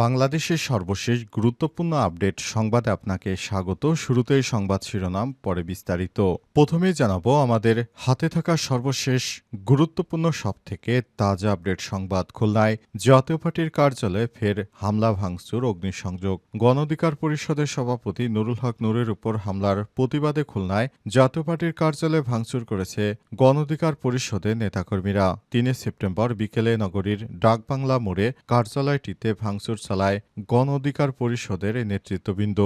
বাংলাদেশের সর্বশেষ গুরুত্বপূর্ণ আপডেট সংবাদে আপনাকে স্বাগত। শুরুতেই সংবাদ শিরোনাম, পরে বিস্তারিত। প্রথমে জানাব আমাদের হাতে থাকা সর্বশেষ গুরুত্বপূর্ণ সব থেকে তাজা আপডেট সংবাদ খুলনায়। জাতীয় পার্টির কার্যালয়ে ফের হামলা, ভাঙচুর, অগ্নিসংযোগ। গণ অধিকার পরিষদের সভাপতি নুরুল হক নূরের উপর হামলার প্রতিবাদে খুলনায় জাতীয় পার্টির কার্যালয়ে ভাঙচুর করেছে গণ অধিকার পরিষদের নেতাকর্মীরা। তিনে সেপ্টেম্বর বিকেলে নগরীর ডাকবাংলা মোড়ে কার্যালয়টিতে ভাঙচুর চালায় গণ অধিকার পরিষদের নেতৃত্ববৃন্দ।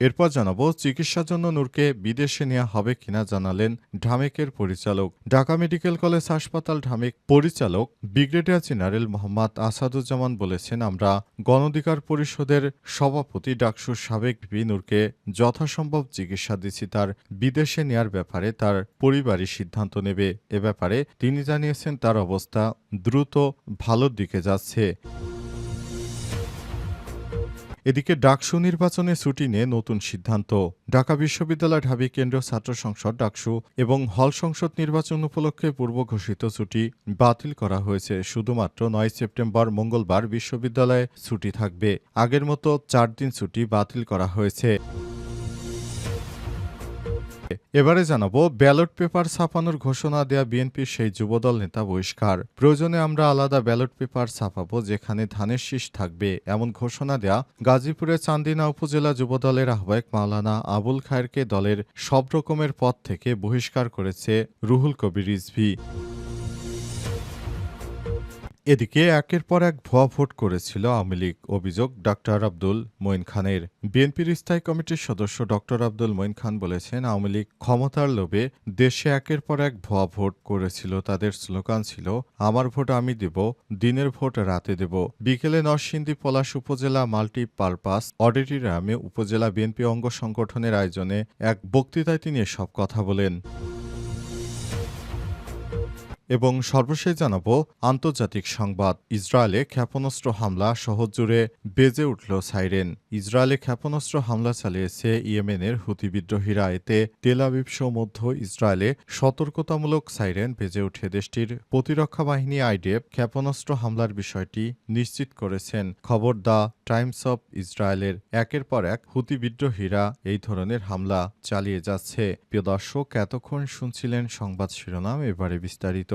এরপর জানাব চিকিৎসার জন্য নূরকে বিদেশে নেওয়া হবে কিনা জানালেন ঢামেকের পরিচালক। ঢাকা মেডিকেল কলেজ হাসপাতাল ঢামেক পরিচালক ব্রিগেডিয়ার জেনারেল মোহাম্মদ আসাদুজ্জামান বলেছেন, আমরা গণধিকার পরিষদের সভাপতি ডাকসুর সাবেক ভি নূরকে যথাসম্ভব চিকিৎসা দিচ্ছি, তার বিদেশে নেয়ার ব্যাপারে তার পরিবারই সিদ্ধান্ত নেবে। এ ব্যাপারে তিনি জানিয়েছেন, তার অবস্থা দ্রুত ভালোর দিকে যাচ্ছে। এদিকে ডাকসু নির্বাচনে ছুটি নিয়ে নতুন সিদ্ধান্ত। ঢাকা বিশ্ববিদ্যালয় ঢাবি কেন্দ্রীয় ছাত্র সংসদ ডাকসু এবং হল সংসদ নির্বাচন উপলক্ষে পূর্ব ঘোষিত ছুটি বাতিল করা হয়েছে। শুধুমাত্র নয় সেপ্টেম্বর, মঙ্গলবার বিশ্ববিদ্যালয়ে ছুটি থাকবে। আগের মতো চার দিন ছুটি বাতিল করা হয়েছে। এবারে জানাব ব্যালট পেপার ছাপানোর ঘোষণা দেয়া বিএনপির সেই যুবদল নেতা বহিষ্কার। প্রয়োজনে আমরা আলাদা ব্যালট পেপার ছাপাবো যেখানে ধানের শীষ থাকবে। এমন ঘোষণা দেয়া গাজীপুরের চান্দিনা উপজেলা যুবদলের আহ্বায়ক মাওলানা আবুল খায়েরকে দলের সব রকমের পথ থেকে বহিষ্কার করেছে রুহুল কবির রিজভি। এদিকে একের পর এক ভুয়া ভোট করেছিল আওয়ামী লীগ অভিযোগ ডক্টর আব্দুল মঈন খানের। বিএনপির স্থায়ী কমিটির সদস্য ডক্টর আব্দুল মঈন খান বলেছেন, আওয়ামী লীগ ক্ষমতার লোভে দেশে একের পর এক ভুয়া ভোট করেছিল। তাদের স্লোগান ছিল, আমার ভোট আমি দেব, দিনের ভোট রাতে দেব। বিকেলে নরসিংদী পলাশ উপজেলা মাল্টি পারপাস অডিটোরিয়ামে উপজেলা বিএনপি অঙ্গ সংগঠনের আয়োজনে এক বক্তৃতায় তিনি এসব কথা বলেন। এবং সর্বশেষ জানাব আন্তর্জাতিক সংবাদ। ইসরায়েলে ক্ষেপণাস্ত্র হামলা শহর জুড়ে বেজে উঠল সাইরেন। ইসরায়েলে ক্ষেপণাস্ত্র হামলা চালিয়েছে ইয়েমেনের হুতি বিদ্রোহীরা। এতে তেল আবিব সহ মধ্য ইসরায়েলে সতর্কতামূলক সাইরেন বেজে উঠে দেশটির প্রতিরক্ষা বাহিনী আইডিএফ ক্ষেপণাস্ত্র হামলার বিষয়টি নিশ্চিত করেছেন। খবর দ্য টাইমস অব ইসরায়েলের একের পর এক হুতি বিদ্রোহীরা এই ধরনের হামলা চালিয়ে যাচ্ছে। প্রিয় দর্শক, এতক্ষণ শুনছিলেন সংবাদ শিরোনাম, এবারে বিস্তারিত।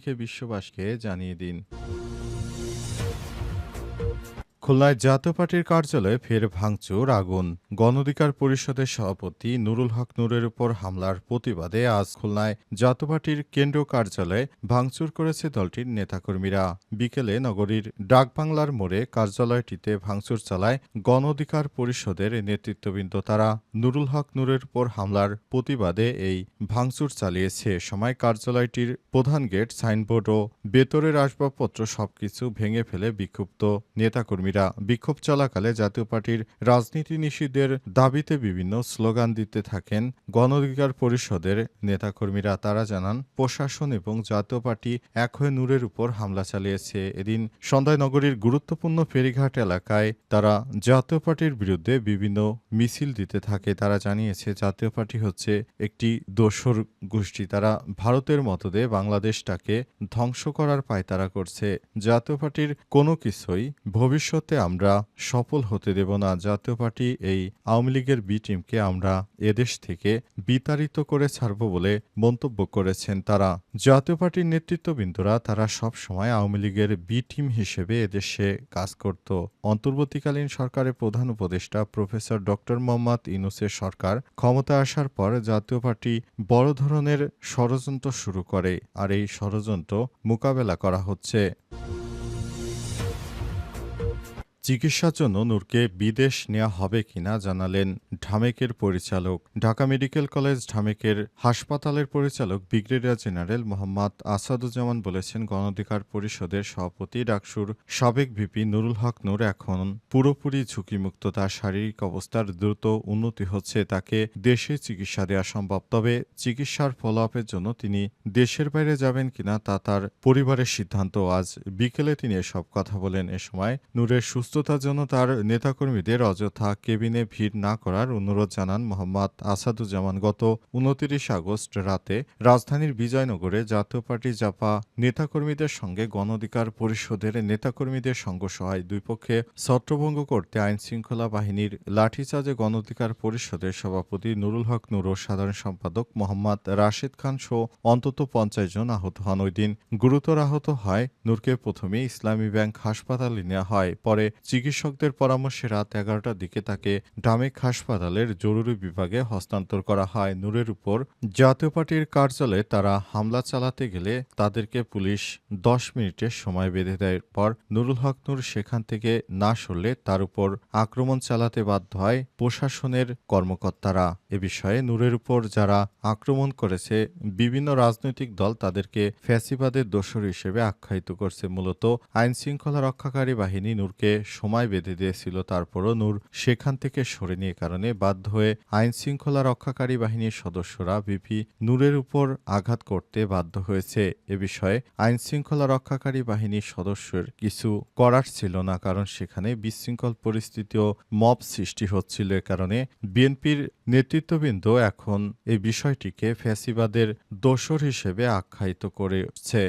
লিখে বিশ্ববাসীকে জানিয়ে দিন। খুলনায় জাতীয় পার্টির কার্যালয়ে ফের ভাঙচুর, আগুন। গণঅধিকার পরিষদের সভাপতি নুরুল হক নূরের উপর হামলার প্রতিবাদে আজ খুলনায় জাতীয় পার্টির কেন্দ্রীয় কার্যালয়ে ভাঙচুর করেছে দলটির নেতাকর্মীরা। বিকেলে নগরীর ডাকবাংলার মোড়ে কার্যালয়টিতে ভাঙচুর চালায় গণঅধিকার পরিষদের নেতৃত্ববৃন্দ তারা। নুরুল হক নূরের উপর হামলার প্রতিবাদে এই ভাঙচুর চালিয়েছে। সময় কার্যালয়টির প্রধান গেট, সাইনবোর্ড ও বেতরের আসবাবপত্র সবকিছু ভেঙে ফেলে বিক্ষুব্ধ নেতাকর্মীরা। বিক্ষোভ চলাকালে জাতীয় পার্টির রাজনীতি নিষিদ্ধের দাবিতে বিভিন্ন স্লোগান দিতে থাকেন গণ অধিকার পরিষদের নেতাকর্মীরা। তারা জানান, প্রশাসন এবং জাতীয় পার্টি এক হয়ে নূরের উপর হামলা চালিয়েছে। এদিন সন্ধ্যায় নগরীর গুরুত্বপূর্ণ ফেরিঘাট এলাকায় তারা জাতীয় পার্টির বিরুদ্ধে বিভিন্ন মিছিল দিতে থাকে। তারা জানিয়েছে, জাতীয় পার্টি হচ্ছে একটি দোসর গোষ্ঠী। তারা ভারতের মতদে বাংলাদেশটাকে ধ্বংস করার পায়তারা করছে। জাতীয় পার্টির কোনো কিছুই ভবিষ্যতে আমরা সফল হতে দেব না। জাতীয় পার্টি এই আওয়ামী লীগের বি টিমকে আমরা এদেশ থেকে বিতাড়িত করে ছাড়ব বলে মন্তব্য করেছেন তারা। জাতীয় পার্টির নেতৃত্ববৃন্দরা তারা সব সময় আওয়ামী লীগের বি টিম হিসেবে এদেশে কাজ করত। অন্তর্বর্তীকালীন সরকারের প্রধান উপদেষ্টা প্রফেসর ডক্টর মোহাম্মদ ইনুসের সরকার ক্ষমতা আসার পর জাতীয় পার্টি বড় ধরনের ষড়যন্ত্র শুরু করে, আর এই ষড়যন্ত্র মোকাবেলা করা হচ্ছে। চিকিৎসার জন্য নূরকে বিদেশ নেওয়া হবে কিনা জানালেন ঢামেকের পরিচালক। ঢাকা মেডিকেল কলেজ ঢামেকের হাসপাতালের পরিচালক ব্রিগেডিয়ার জেনারেল মোহাম্মদ আসাদুজ্জামান বলেছেন, গণঅধিকার পরিষদের সভাপতি ডাকসুর সাবেক ভিপি নুরুল হক নূর এখন পুরোপুরি ঝুঁকিমুক্ত, তার শারীরিক অবস্থার দ্রুত উন্নতি হচ্ছে, তাকে দেশে চিকিৎসা দেওয়া সম্ভব। তবে চিকিৎসার ফলো আপের জন্য তিনি দেশের বাইরে যাবেন কিনা তা তার পরিবারের সিদ্ধান্ত। আজ বিকেলে তিনি এসব কথা বলেন। এ সময় নূরের সুস্থতার জন্য তার নেতাকর্মীদের অযথা কেবিনে ভিড় না করার অনুরোধ জানান মোহাম্মদ আসাদুজ্জামান। গত উনতিরিশ আগস্ট রাতে রাজধানীর বিজয়নগরে জাতীয় পার্টি জাপা নেতাকর্মীদের সঙ্গে গণঅধিকার পরিষদের নেতাকর্মীদের সংঘর্ষ হয়। দুই পক্ষে ছত্রভঙ্গ করতে আইন শৃঙ্খলা বাহিনীর লাঠিচার্জে গণঅধিকার পরিষদের সভাপতি নুরুল হক নুর সাধারণ সম্পাদক মোহাম্মদ রাশেদ খান সহ অন্তত পঞ্চাশ জন আহত হন। ওই দিন গুরুতর আহত হয় নূরকে প্রথমে ইসলামী ব্যাংক হাসপাতালে নেওয়া হয়। পরে চিকিৎসকদের পরামর্শে রাত এগারোটার দিকে তাকে ডামেক হাসপাতালের জরুরি বিভাগে হস্তান্তর করা হয়। নূরের উপর জাতীয় পার্টির কার্যালয়ে তারা হামলা চালাতে গেলে তাদেরকে পুলিশ দশ মিনিটের সময় বেঁধে দেয়। পর নুরুল হক নূর সেখান থেকে না সরলে তার উপর আক্রমণ চালাতে বাধ্য হয় প্রশাসনের কর্মকর্তারা। এ বিষয়ে নূরের উপর যারা আক্রমণ করেছে, বিভিন্ন রাজনৈতিক দল তাদেরকে ফ্যাসিবাদের দোসর হিসেবে আখ্যায়িত করছে। মূলত আইন শৃঙ্খলা রক্ষাকারী বাহিনী নূরকে সময় বেঁধে দিয়েছিল, তারপরও নূর সেখান থেকে সরে নিয়ে কারণে বাধ্য হয়ে আইন শৃঙ্খলা রক্ষাকারী বাহিনীর সদস্যরা বিপি নূরের উপর আঘাত করতে বাধ্য হয়েছে। এ বিষয়ে আইন শৃঙ্খলা রক্ষাকারী বাহিনীর সদস্যের কিছু করার ছিল না, কারণ সেখানে বিশৃঙ্খল পরিস্থিতি ও মব সৃষ্টি হচ্ছিল। এ কারণে বিএনপির নেতৃত্ববৃন্দ এখন এই বিষয়টিকে ফ্যাসিবাদের দোসর হিসেবে আখ্যায়িত করেছে।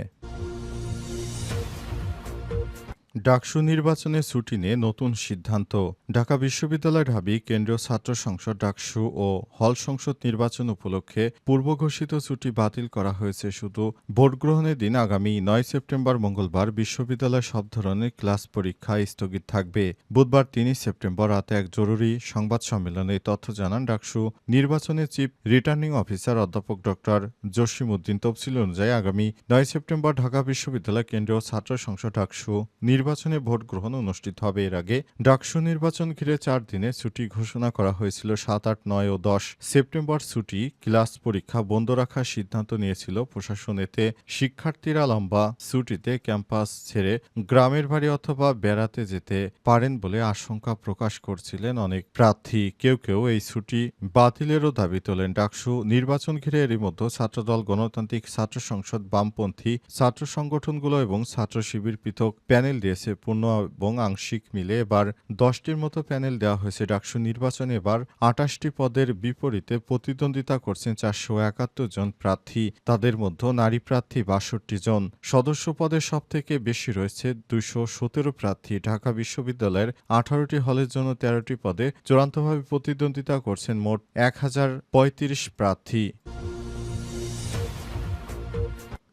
ডাকসু নির্বাচনে ছুটি নিয়ে নতুন সিদ্ধান্ত। ঢাকা বিশ্ববিদ্যালয় ঢাবি কেন্দ্রীয় ছাত্র সংসদ ডাকসু ও হল সংসদ নির্বাচন উপলক্ষে পূর্ব ঘোষিত ছুটি বাতিল করা হয়েছে। শুধু ভোট গ্রহণের দিন আগামী নয় সেপ্টেম্বর মঙ্গলবার বিশ্ববিদ্যালয় সব ধরনের ক্লাস পরীক্ষা স্থগিত থাকবে। বুধবার তিনই সেপ্টেম্বর রাতে এক জরুরি সংবাদ সম্মেলনে তথ্য জানান ডাকসু নির্বাচনের চিফ রিটার্নিং অফিসার অধ্যাপক ডক্টর জসিম উদ্দিন। তফসিল অনুযায়ী আগামী নয় সেপ্টেম্বর ঢাকা বিশ্ববিদ্যালয় কেন্দ্রীয় ছাত্র সংসদ ডাকসু নির্বাচনে ভোট গ্রহণ অনুষ্ঠিত হবে। এর আগে ডাকসু নির্বাচন ঘিরে চার দিনে ছুটি ঘোষণা করা হয়েছিল সাত, আট, নয় ও দশ। সেপ্টেম্বর ছুটি, ক্লাস পরীক্ষা বন্ধ রাখার সিদ্ধান্ত নিয়েছিল প্রশাসন। এতে শিক্ষার্থীরা লম্বা ছুটিতে ক্যাম্পাস ছেড়ে গ্রামের বাড়ি অথবা বেড়াতে যেতে পারেন বলে আশঙ্কা প্রকাশ করছিলেন অনেক প্রার্থী। কেউ কেউ এই ছুটি বাতিলেরও দাবি তোলেন। ডাকসু নির্বাচন ঘিরে এরই মধ্যে ছাত্রদল, গণতান্ত্রিক, ছাত্র সংসদ, বামপন্থী, ছাত্র সংগঠনগুলো এবং ছাত্র শিবির পৃথক প্যানেল দিয়েছে পূর্ণ এবং আংশিক মিলে। এবার দশটির মতো প্যানেল দেওয়া হয়েছে। ডাকসু নির্বাচনে এবার আটাশটি পদের বিপরীতে প্রতিদ্বন্দ্বিতা করছেন চারশো একাত্তর জন প্রার্থী। তাদের মধ্যে নারী প্রার্থী বাষট্টি জন। সদস্য পদে সব থেকে বেশি রয়েছে দুইশো সতেরো প্রার্থী। ঢাকা বিশ্ববিদ্যালয়ের আঠারোটি হলের জন্য তেরোটি পদে চূড়ান্তভাবে প্রতিদ্বন্দ্বিতা করছেন মোট এক হাজার পঁয়ত্রিশ প্রার্থী।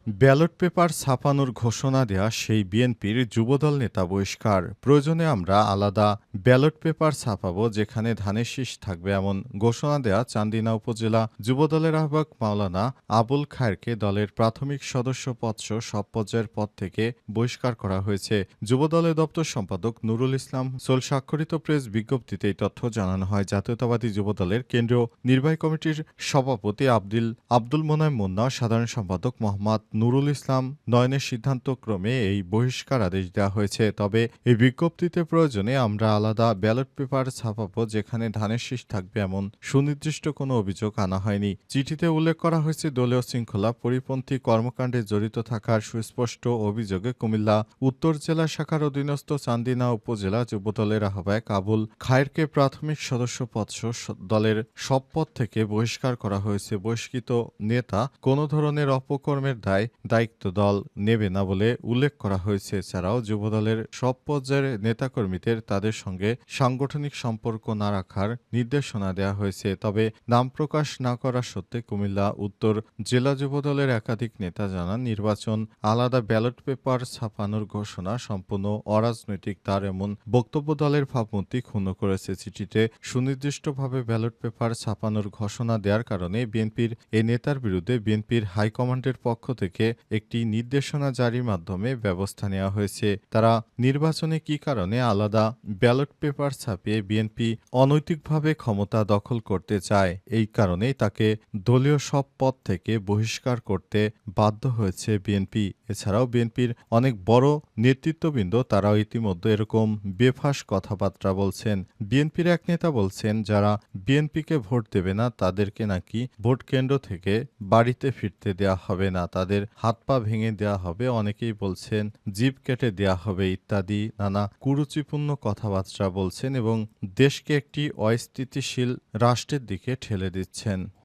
ব্যালট পেপার ছাপানোর ঘোষণা দেয়া সেই বিএনপির যুবদল নেতা বহিষ্কার। প্রয়োজনে আমরা আলাদা ব্যালট পেপার ছাপাবো যেখানে ধানের শীষ থাকবে এমন ঘোষণা দেয়া চান্দিনা উপজেলা যুবদলের আহ্বায়ক মাওলানা আবুল খায়েরকে দলের প্রাথমিক সদস্য পদসহ সব পর্যায়ের পদ থেকে বহিষ্কার করা হয়েছে। যুবদলের দপ্তর সম্পাদক নুরুল ইসলাম সোল স্বাক্ষরিত প্রেস বিজ্ঞপ্তিতে এই তথ্য জানানো হয়। জাতীয়তাবাদী যুবদলের কেন্দ্রীয় নির্বাহী কমিটির সভাপতি আব্দুল আব্দুল মোনায় মুন্না, সাধারণ সম্পাদক মোহাম্মদ নুরুল ইসলাম নয়নের সিদ্ধান্ত ক্রমে এই বহিষ্কার আদেশ দেওয়া হয়েছে। তবে এই বিজ্ঞপ্তিতে প্রয়োজনে আমরা আলাদা ব্যালট পেপার ছাপাবো যেখানে ধানের শীষ থাকবে এমন সুনির্দিষ্ট কোনো অভিযোগ আনা হয়নি। চিঠিতে উল্লেখ করা হয়েছে, দলীয় শৃঙ্খলা পরিপন্থী কর্মকাণ্ডে জড়িত থাকার সুস্পষ্ট অভিযোগে কুমিল্লা, উত্তর জেলা শাখার অধীনস্থ চান্দিনা উপজেলা যুবদলের আহ্বায়ক আবুল খায়েরকে প্রাথমিক সদস্য পদসহ দলের সব পদ থেকে বহিষ্কার করা হয়েছে। বহিষ্কৃত নেতা কোনো ধরনের অপকর্মের দায় দায়িত্ব দল নেবে না বলে উল্লেখ করা হয়েছে। এছাড়াও যুবদলের সব পর্যায়ের নেতাকর্মীদের তাদের সঙ্গে সাংগঠনিক সম্পর্ক না রাখার নির্দেশনা দেওয়া হয়েছে। তবে নাম প্রকাশ না করা সত্ত্বে কুমিল্লা উত্তর জেলা যুবদলের একাধিক নেতা জানান, নির্বাচন আলাদা ব্যালট পেপার ছাপানোর ঘোষণা সম্পূর্ণ অরাজনৈতিক। তার এমন বক্তব্য দলের ভাবমূর্তি ক্ষুণ্ণ করেছে। চিঠিতে সুনির্দিষ্টভাবে ব্যালট পেপার ছাপানোর ঘোষণা দেওয়ার কারণে বিএনপির এই নেতার বিরুদ্ধে বিএনপির হাইকমান্ডের পক্ষ থেকে থেকে একটি নির্দেশনা জারির মাধ্যমে ব্যবস্থা নেওয়া হয়েছে। তারা নির্বাচনে কী কারণে আলাদা ব্যালট পেপার ছাপিয়ে বিএনপি অনৈতিকভাবে ক্ষমতা দখল করতে চায়, এই কারণেই তাকে দলীয় সব পদ থেকে বহিষ্কার করতে বাধ্য হয়েছে বিএনপি। এছাড়াও বিএনপির অনেক বড় নেতৃত্ববৃন্দ তারাও ইতিমধ্যে এরকম বেফাস কথাবার্তা বলছেন। বিএনপির এক নেতা বলছেন, যারা বিএনপিকে ভোট দেবে না, তাদেরকে নাকি ভোট কেন্দ্র থেকে বাড়িতে ফিরতে দেয়া হবে না। তাদের হাত পা ভেঙে দেওয়া হবে, অনেকেই বলছেন জীব কেটে দেওয়া হবে ইত্যাদি, নানা কুরুচিপূর্ণ কথাবার্তা বলছেন এবং দেশকে একটি অস্থিতিশীল রাষ্ট্রের দিকে ঠেলে দিচ্ছেন।